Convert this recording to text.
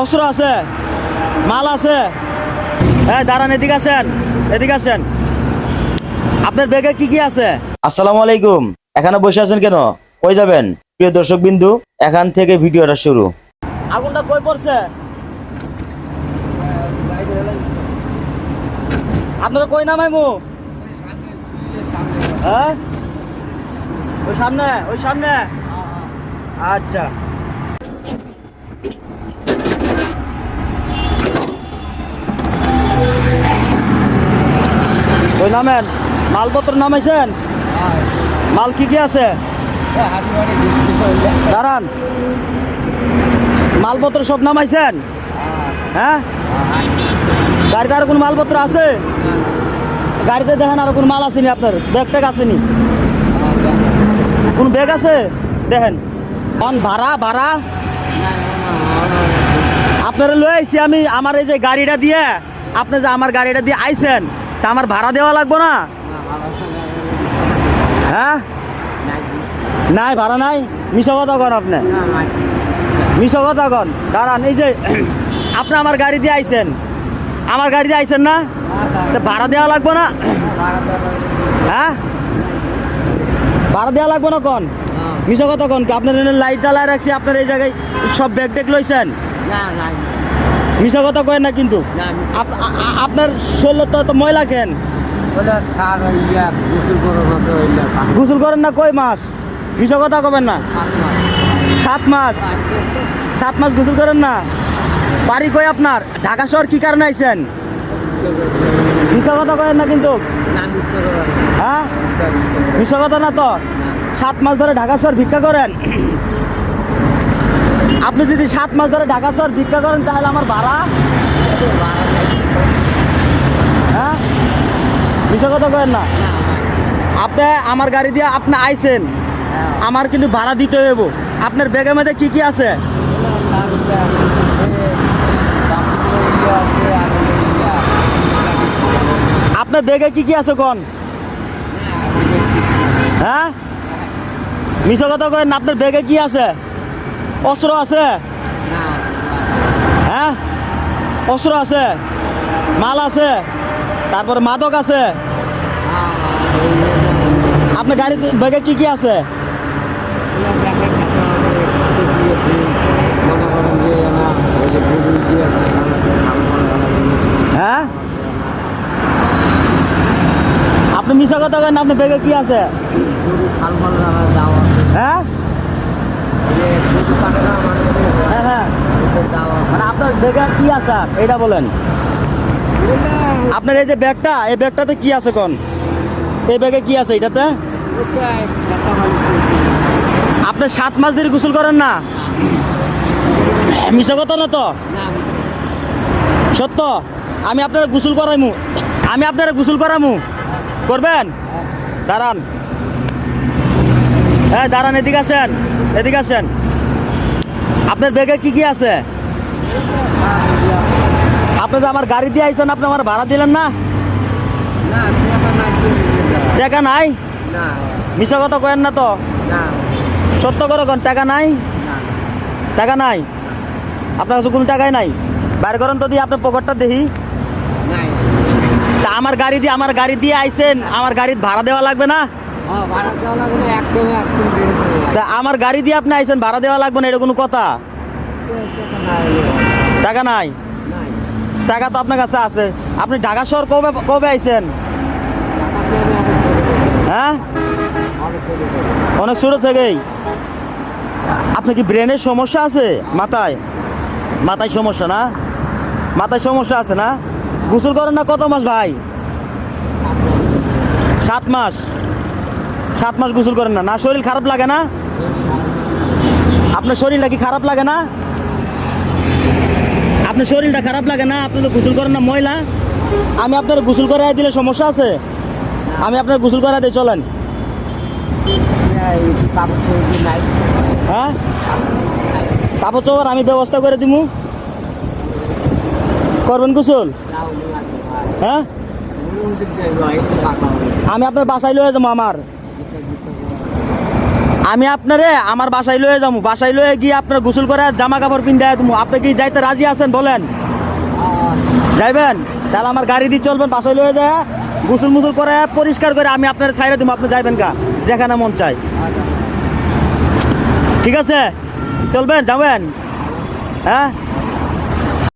অস্ত্র আছে মাল আছে। হ্যাঁ দাঁড়ান এদিকে আসেন এদিকে আসেন। আপনার ব্যাগে কি কি আছে? আসসালামু আলাইকুম। এখানে বসে আছেন কেন? কই যাবেন? প্রিয় দর্শক বিন্দু এখান থেকে ভিডিওটা শুরু। আগুনটা কই পড়ছে? আপনারা কই নামাইমু হ্যাঁ? ওই সামনে ওই সামনে। আচ্ছা। ওই নামেন, মালপত্র নামাইছেন? মাল কি কি আছে? দাঁড়ান। মালপত্র সব নামাইছেন? হ্যাঁ? গাড়িতে আর কোনো মালপত্র আছে? গাড়িতে দেখেন আর কোনো মাল আসেনি আপনার, ব্যাগ ট্যাগ আসেনি। কোন ব্যাগ আছে? দেখেন। অন ভাড়া ভাড়া? আপনারা লয়ে আইছি আমি, আমার এই যে গাড়িটা দিয়ে, আপনি যে আমার গাড়িটা দিয়ে আইছেন তা আমার ভাড়া দেওয়া লাগবে না? হ্যাঁ? নাই, ভাড়া নাই? মিশো কথা কন আপনি। মিশো কথা কন। দাঁড়ান, এই যে, আপনি আমার গাড়ি দিয়ে আইছেন। আমার গাড়ি দিয়ে আইছেন না? তা ভাড়া দেওয়া লাগবে না? হ্যাঁ? ভাড়া দেওয়া লাগবে না কন? মিশো কথা কন আপনার লাইট জ্বালায় রাখছি, আপনার এই জায়গায় সব ব্যাগ ট্যাগ লইছেন মিশো কথা কয় না কিন্তু? আপনার শরীর তো ময়লা কেন গোসল করেন না কই মাস? মিশো কথা কবেন না? সাত মাস। সাত মাস? গোসল করেন না? বাড়ি কই আপনার? ঢাকা শহর কি কারণে আইছেন? মিশো কথা কয়েন না কিন্তু। হ্যাঁ? মিশো কথা না তো? সাত মাস ধরে ঢাকা শহর ভিক্ষা করেন? আপনি যদি সাত মাস ধরে ঢাকা শহর ভিক্ষা করেন তাহলে আমার ভাড়া হ্যাঁ? মিশো কথা কয়েন না। আপনি আমার গাড়ি দিয়ে আপনি আইছেন আমার কিন্তু ভাড়া দিতে হইব। আপনার ব্যাগের মধ্যে কি কি আছে? আপনার ব্যাগে কি কি আছে কোন? হ্যাঁ? মিশো কথা কয়েন না, আপনার ব্যাগে কি আছে? অস্ত্র আছে? হ্যাঁ? অস্ত্র আছে? মাল আছে? তারপরে মাদক আছে? আপনার গাড়িতে ব্যাগে কি কি আছে? হ্যাঁ? আপনি মিশা কথা কেন আপনার ব্যাগে কি আছে। হ্যাঁ? হ্যাঁ হ্যাঁ। মানে আপনার ব্যাগে কি আছে? এটা বলেন। আপনার এই যে ব্যাগটা এই ব্যাগটাতে কি আছে কোন? এই ব্যাগে কি আছে এটাতে? আপনি সাত মাস ধরে গোসল করেন না? মিশা কথা না তো? সত্য? আমি আপনারা গোসল করাইমু। আমি আপনারা গোসল করামু। করবেন? দাঁড়ান। হ্যাঁ দাঁড়ান এদিকে আসেন এদিকে আসেন। আপনার ব্যাগে কি কি আছে? আপনি যে আমার গাড়ি দিয়ে আইছেন আপনি আমার ভাড়া দিলেন না? টাকা নাই মিশা কথা কেন না তো? সত্য করে কোন টাকা নাই? টাকা নাই? আপনার কাছে কোনো টাকাই নাই? বাইর করেন তো দিয়ে আপনার পকেটটা দেখি। তা আমার গাড়ি দিয়ে আমার গাড়ি দিয়ে আইছেন আমার গাড়ির ভাড়া দেওয়া লাগবে না? তা আমার গাড়ি দিয়ে আপনি আইছেন, ভাড়া দেওয়া লাগবে না, এটা কোনো কথা? টাকা নাই? টাকা তো আপনার কাছে আছে। আপনি ঢাকা শহর কবে কবে আইছেন? হ্যাঁ? অনেক ছোট থেকেই। আপনি কি ব্রেনের সমস্যা আছে মাথায়? মাথায় সমস্যা না? মাথায় সমস্যা আছে না? গোসল করেন না কত মাস ভাই? সাত মাস। সাত মাস গোসল করেন না। না, শরীর খারাপ লাগে না? আপনার শরীরটা কি খারাপ লাগে না? আপনার শরীরটা খারাপ লাগে না? আপনি তো গোসল করেন না, ময়লা? আমি আপনার গোসল করাই দিলে সমস্যা আছে? আমি আপনার গোসল করাই দিই, চলেন। হ্যাঁ? কাপড় চোপড় আমি ব্যবস্থা করে দিব। করবেন গোসল? হ্যাঁ? আমি আপনার বাসায় লয়ে যাব আমার। আমি আপনারে আমার বাসায় লয়ে যাব বাসায় লয়ে গিয়ে আপনার গোসল করে জামা কাপড় পিন দেয় তুমি আপনি কি যাইতে রাজি আছেন বলেন? যাইবেন? তাহলে আমার গাড়ি দিয়ে চলবেন, বাসায় লয়ে যায়, গোসল মুসুল করে পরিষ্কার করে আমি আপনার ছাইরে দেবো আপনি যাইবেন গা, যেখানে মন চাই ঠিক আছে? চলবেন, যাবেন? হ্যাঁ?